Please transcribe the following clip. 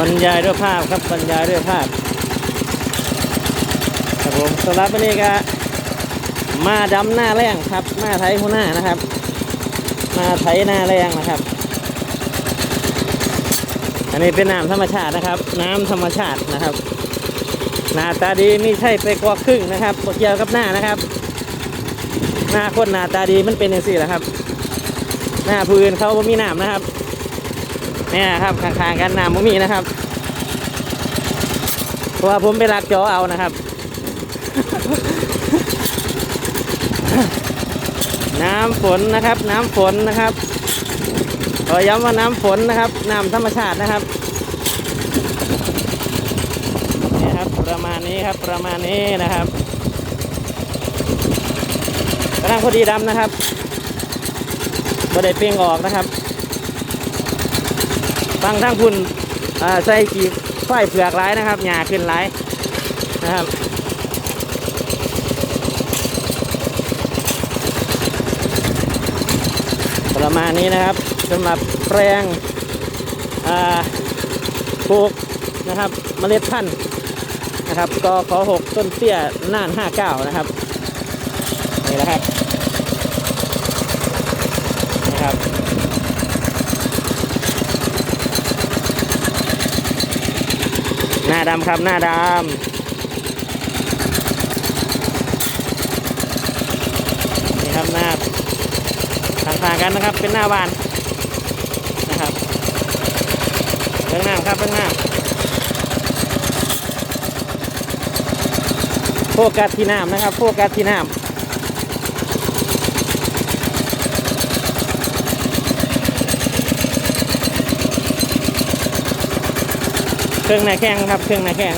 บรรยายด้วยภาพครับบรรยายด้วยภาพครับผมสำหรับวันนี้ก็มาดำหน้าแรงครับ มาไถหัวหน้านะครับ มาไถหน้าแรงนะครับ อันนี้เป็นน้ำธรรมชาตินะครับ น้ำธรรมชาตินะครับหน้าตาดีไม่ใช่ไปกว่าครึ่งนะครับเกี่ยวกับหน้านะครับ หน้าคนหน้าตาดีมันเป็นอย่างสี่แหละครับ หน้าพื้นเขาบ่มีน้ำนะครับ เนี่ยครับข้างๆกันน้ำบ่มีนะครับเพราะว่าผมไปลักจอเอานะครับน้ำฝนนะครับ น้ำฝนนะครับขอย้ำว่าน้ำฝนนะครับน้ำธรรมชาตินะครับนี่ครับประมาณนี้ครับประมาณนี้นะครับกำลังพอดีดำนะครับบ่ได้เปลียงออกนะครับ ฟังทั้งคุณอ่าใส่กีบฝ้ายเผือกร้ายนะครับหญ้าขึ้นร้ายนะครับประมาณนี้นะครับสำหรับแปลงปลูกนะครับเมล็ดพันธุ์นะครับก็ขอหกต้นเตี้ยน่านห้าเก้านะครับนี่แหละครับนะครับาดำครับหน้าดำนี่ครับหน้าต่างๆกันนะครับ เป็นหน้าบานนะครับเบื้องน้าครับเบื้องน้าโฟกัสที่น้ำนะครับโฟกัสที่น้ำ เครื่องหน้าแข้งครับ เครื่องหน้าแข้ง